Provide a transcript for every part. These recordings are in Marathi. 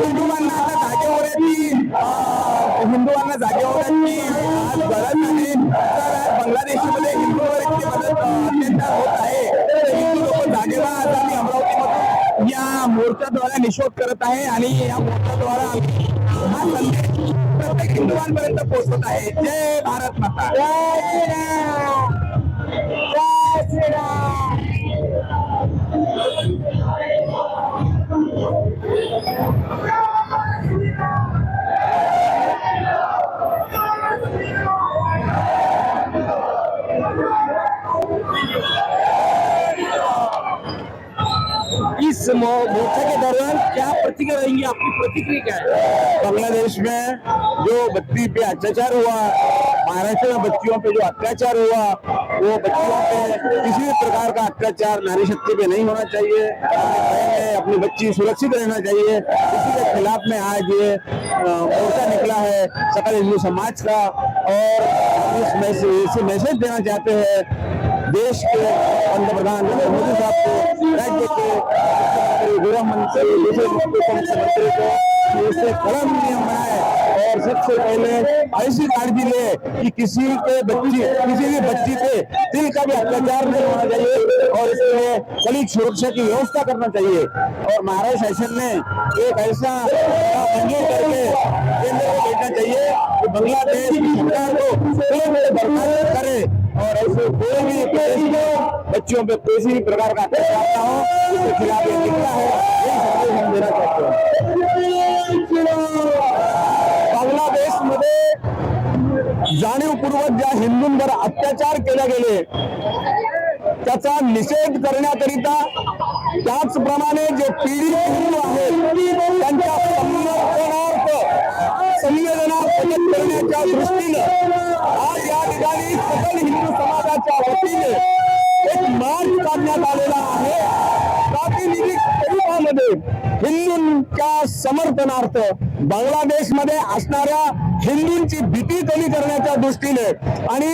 हिंदुवांना आता जागे जागेवर हिंदुवांना आज गरज तर बांगलादेशमध्ये हिंदूवर इतकी मदत अत्याचार होत आहे. हिंदू लोक जागे आज आम्ही अमरावतीमधून या मोर्चाद्वारे निषेध करत आहे आणि या मोर्चाद्वारा आम्ही हा संदेश प्रत्येक हिंदुवांपर्यंत पोहोचत आहे. जय भारत माता. जय श्रीराम. जय श्रीराम. इस मोर्चे के दौरान क्या प्रतिक्रिया रहेंगी? आपकी प्रतिक्रिया क्या है? बांग्लादेश में जो बच्ची पे अत्याचार हुआ, महाराष्ट्र में बच्चियों पे जो अत्याचार हुआ, वो बच्चियों पे किसी भी प्रकार का अत्याचार नारी शक्ति पे नहीं होना चाहिए। अपनी बच्ची सुरक्षित रहना चाहिए। इसी के खिलाफ में आज ये मोर्चा निकला है सकल हिंदू समाज का। और इस मैसेज मैसेज देना चाहते हैं। देश के पंतप्रधान नरेंद्र मोदी साहब को, राज्य के गृह मंत्री मुख्यमंत्री को इससे कड़ा नियम बनाए। और सबसे पहले ऐसी काळजी ले, कि किसी के बच्ची, किसी भी बच्ची पे दिल का भी अत्याचार नहीं होना चाहिए, और इसमें कड़ी सुरक्षा की व्यवस्था करना चाहिए। और महाराष्ट्र शासन ने एक ऐसा मंजूर करके केंद्र को भेजना चाहिए कि बांग्लादेश की सरकार को बर्खास्त करे। और ऐसे कोई भी देश में हो, बच्चियों पे किसी भी प्रकार का अत्याचार हो इसके खिलाफ ये निकला है यही संदेश हम देना चाहते हैं। बांगलादेशमध्ये जाणीवपूर्वक ज्या हिंदूंवर अत्याचार केले गेले त्याचा निषेध करण्याकरिता त्याचप्रमाणे जे पीडित हिंदू आहेत त्यांच्या संरक्षणार्थ संवेदना करण्याच्या दृष्टीनं आज या ठिकाणी सकल हिंदू समाजाच्या वतीने एक मार्च काढण्यात आलेला आहे. प्रातिनिधिक स्वरूपामध्ये हिंदूंच्या समर्थनार्थ बांगलादेशमध्ये असणाऱ्या हिंदूंची भीती कमी करण्याच्या दृष्टीने आणि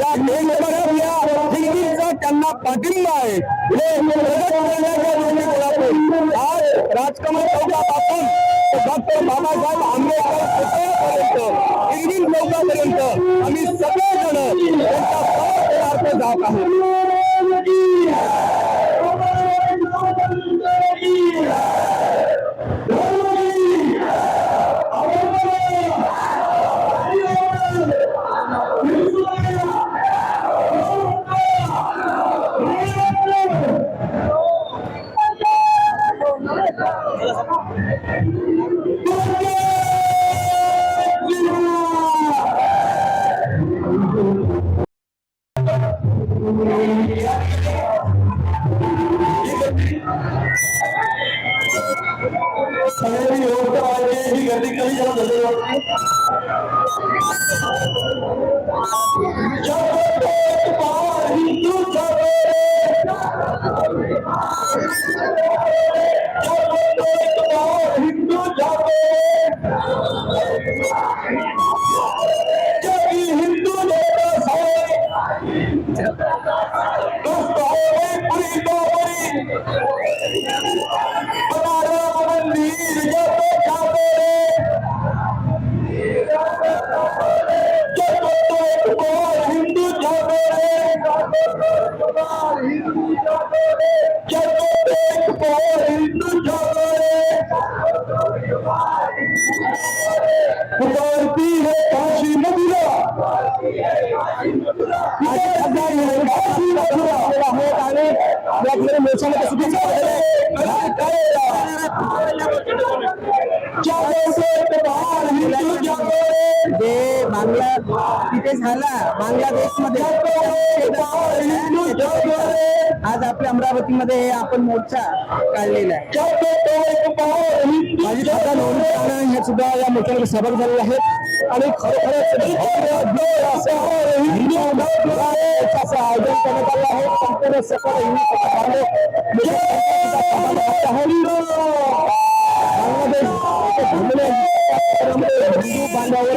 या देशभरातल्या हिंदूंचा त्यांना पाठिंबा आहे. हे प्रगट करण्याच्या दृष्टिकोनातून आज राजकमल चौकापासून डॉक्टर बाबासाहेब इरविन आम्ही सगळेजण त्यांचा समर्थनार्थ जात आहोत. सगळ्यांनी व्यवस्था पाहिजे ही गर्दी कमी जरा झालेली वाटते हिंदू जागे जगी हिंदू लोक दोस्त पुरी तो पुरी आपल्याकडे मोर्चाला शुभेच्छा जे बांगला तिथे झाला बांगलादेशमध्ये आज आपल्या अमरावतीमध्ये आपण मोर्चा काढलेला आहे. माझी खाता नोंद राणा हे सुद्धा या मोर्चामध्ये सहभाग झालेले आहेत आणि खरोखरच भव्य असं हिंदू मोर्चाचं आयोजन करण्यात आलं आहे संपूर्ण सकल हिंदू समाजाने बांगलादेश हिंदू बांधवावर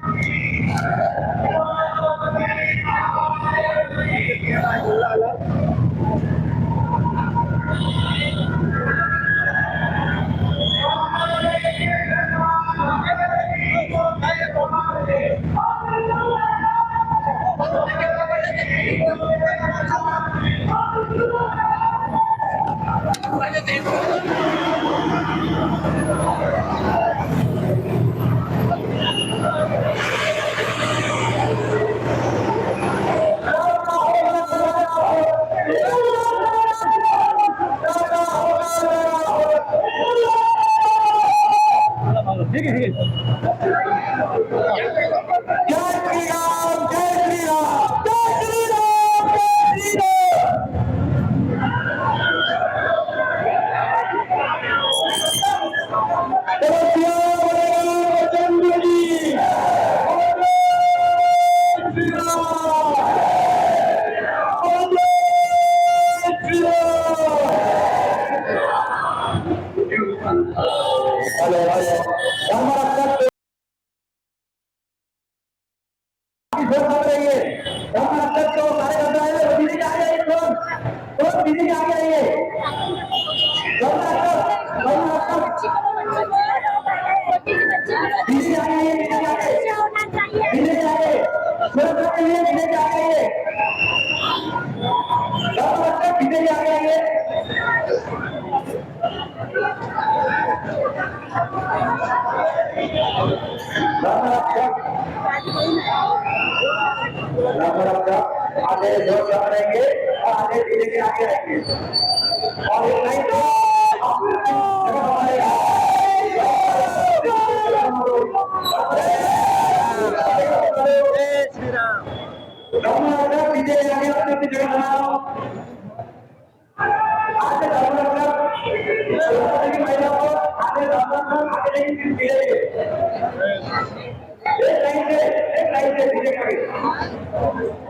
जय श्रीराम এবং धर्मरक्षक आगे जो चल रहेंगे और आगे धीरे धीरे आगे आएंगे और एक लाइन पे जगह हमारे धर्मरक्षक पीछे आगे अपनी अपनी जगह बनाओ आगे धर्मरक्षक की महिला को आगे धर्मरक्षक आगे नहीं धीरे एक लाइन से एक लाइन से धीरे करें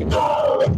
Não!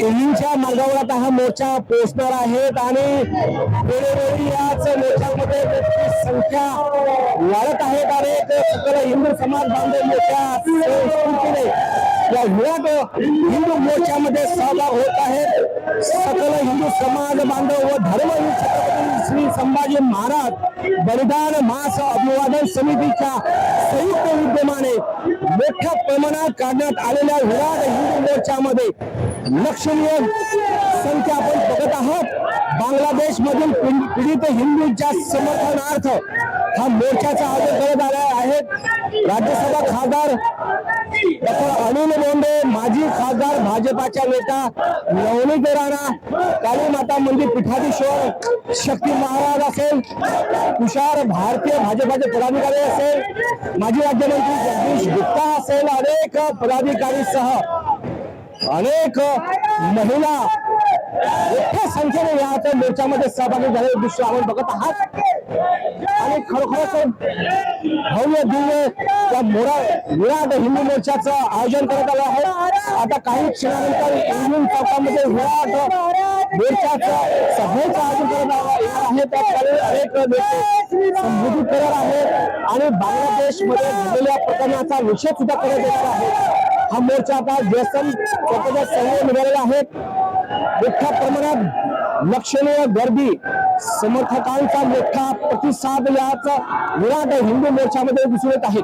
तुम्हीच्या मार्गावर आता हा मोर्चा पोहोचणार आहेत आणि वेळोवेळी याच मोर्चामध्ये त्याची संख्या वाढत आहेत आणि सकल हिंदू समाज बांधव मोठ्या या हिंदू मोर्चामध्ये सहभाग होत आहेत सकल हिंदू समाज बांधव व धर्मवीर छत्रपती श्री संभाजी महाराज बलिदान मास अभिवादन समितीच्या संयुक्त विद्यमाने मोठ्या प्रमाणात काढण्यात आलेल्या विराट हिंदू मोर्चामध्ये लक्षणीय संख्या आपण बघत आहोत. बांगलादेश मधील पीडित हिंदूंच्या समर्थनार्थ हा मोर्चाचा आयोजन करत आला आहे. राज्यसभा खासदार अनिल बोंडे माजी खासदार भाजपाच्या नेता नवनीत राणा काली माता मंदिर पीठाधीश्वर शक्ती महाराज असेल तुषार भारतीय भाजपाचे पदाधिकारी असेल माजी राज्यमंत्री जगदीश गुप्ता असेल अनेक पदाधिकारी सह अनेक महिला मोठ्या संख्येने या मोर्चामध्ये सहभागी झाले दृश्य आपण बघत आहात. आणि खरोखरच भव्य दिव्य या मोरा विराट हिंदू मोर्चाचं आयोजन करत आलं आहे. आता काही क्षणानंतर इंडियन चौकामध्ये विराट मोर्चाचं सभेचं आयोजन करण्यात आहे. त्या ठिकाणी अनेक नेते संबोधित करणार आहेत. आणि बांगलादेशमध्ये झालेल्या प्रकरणाचा निषेध सुद्धा करण्यात येणार आहे. हा मोर्चा आता व्यसन चौकाच्या समोर निघालेला आहे. मोठ्या प्रमाणात लक्षणीय गर्दी समर्थकांचा मोठा प्रतिसाद याचा विराट हिंदू मोर्चामध्ये दिसून येत आहे.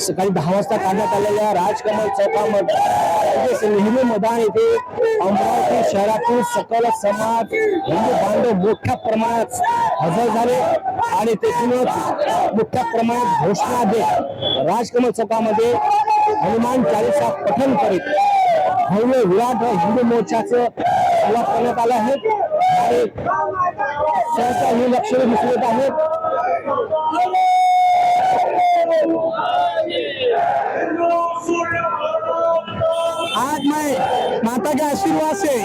सकाळी दहा वाजता काढण्यात आलेल्या राजकमल चौकामध्ये. नेहमी मैदान येथे अमरावती शहरातील सकल समाज हिंदू बांधव मोठ्या प्रमाणात हजर झाले आणि तेथूनच मोठ्या प्रमाणात घोषणा देत राजकमल चौकामध्ये हनुमान चालीसा पठन करीत भव्य विराट हिंदू मोर्चाचं सुरुवात करण्यात आलं आहे. आणि सहसा ही लक्षणे दिसून येत आहेत. आज मैं माता के आशीर्वाद से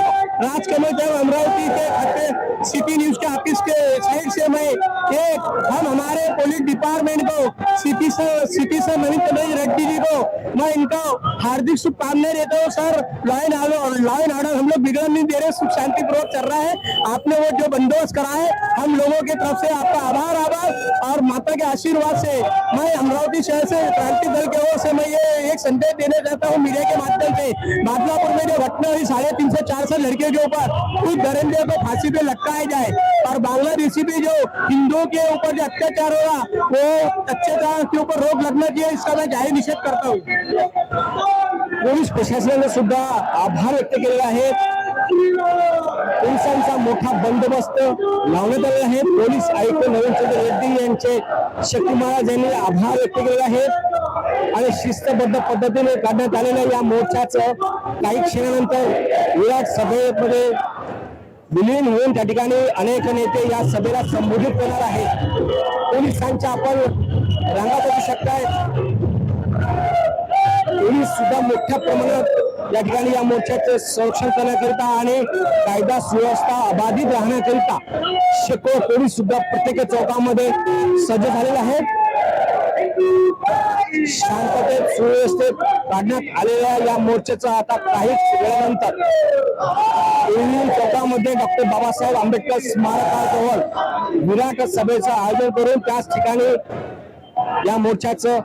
राजकमल देव अमरावती के खट्टे सिटी न्यूज़ के ऑफ़िस के साइड से मैं एक, हम हमारे पुलिस डिपार्टमेंट को, सिटी से सिटी से नवीन कमलेश रेड्डी जी को, मैं इनको हार्दिक शुभकामनाएँ देता हूँ, sir. Law and law and order हम लोग बिगड़ नहीं दे रहे, सुख शांति पूर्वक चल रहा है। आपने वो जो बंदोबस्त करा है, हम लोगों की तरफ़ से आपका आभार आभार और माता के आशीर्वाद से मैं अमरावती शहर से क्रांति दल की ओर से मैं ये एक संदेश देना चाहता हूँ, मीडिया के माध्यम से। बादलापुर में जो घटना हुई, साढ़े तीन से चार साल लड़के के ऊपर, उस दरिंदे को फांसी पे लटकाया जाए और बांग्लादेश भी जो हिंदुओं के ऊपर जो अत्याचार हो रहा वो अत्याचार के ऊपर रोक लगना चाहिए इसका मैं जाहिर निषेध करता हूँ। पोलीस प्रशासनाने सुद्धा आभार व्यक्त केलेला आहे. पोलिसांचा मोठा बंदोबस्त लावण्यात आलेला आहे. पोलीस आयुक्त नवीन चंद्र रेड्डी यांचे शक्ती महाराज यांनी आभार व्यक्त केलेले आहेत आणि शिस्तबद्ध पद्धतीने काढण्यात आलेल्या या मोर्चाचं काही क्षणानंतर विराट सभेमध्ये विलीन होऊन त्या ठिकाणी अनेक नेते या सभेला संबोधित करणार आहेत. पोलिसांच्या आपण रांगा बघू शकताय. पोलीस सुद्धा मोठ्या प्रमाणात या ठिकाणी या मोर्चाचे संरक्षण करण्याकरिता आणि कायदा सुव्यवस्था अबाधित राहण्याकरिता शेकडो पोलीस सुद्धा प्रत्येक चौकामध्ये सज्ज झालेले आहेत. शांततेत सुव्यवस्थेत काढण्यात आलेल्या या मोर्चाचा आता काहीच वेळानंतर चौकामध्ये डॉक्टर बाबासाहेब आंबेडकर स्मारकाजवळ विराट सभेचं आयोजन करून त्याच ठिकाणी या मोर्चाचं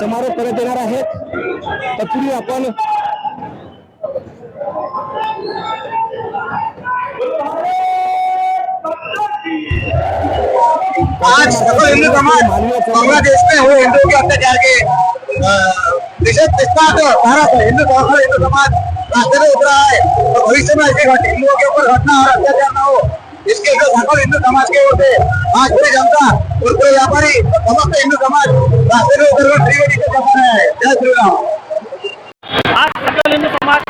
समारोप करण्यात येणार आहेत. तत्पूर्वी आपण आज सर्व हिंदू समाज बांग्लादेश में हुए हिंदुओं के अत्याचार के अ, निषेध निष्पात भारत हिंदू सकल हिंदू समाज रास्ते में उतरा है। और भविष्य में ऐसी घट- हिंदुओं के ऊपर घटना और अत्याचार न हो इसके लिए सकल हिंदू समाज के ओर से आज पूरी जनता और पूरे व्यापारी समस्त हिंदू समाज रास्ते में उतर त्रिवेणी से जमा रहे जय श्री राम। आज सकल हिंदू समाज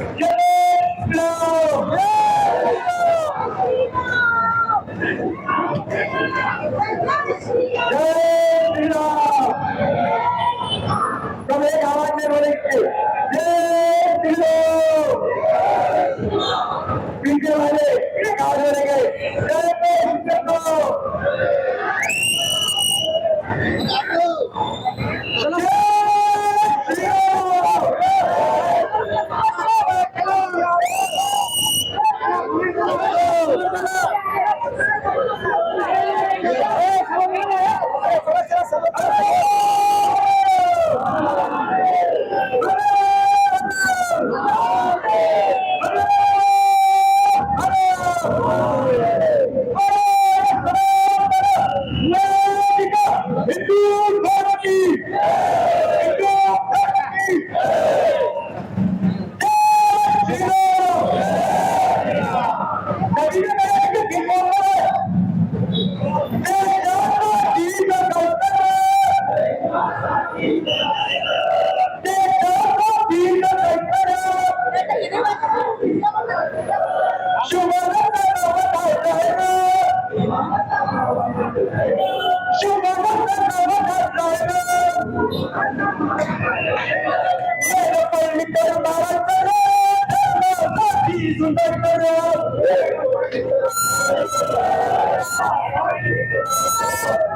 Yeah!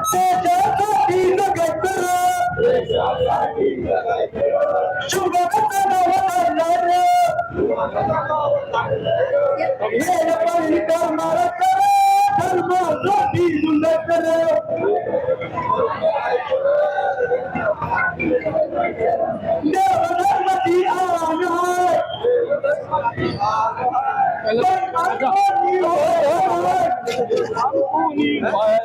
एका दिनाने देशासाठी जगायचं एका दिनानं नांदायचं देशासाठी जगायचं देशासाठी जगायचं देशासाठी जगायचं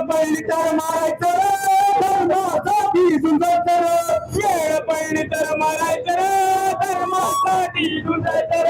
पहिली तर मारायचं धर्मासाठी सुंदर वेळ पहिली तर मारायचं धर्मासाठी सुंदर तर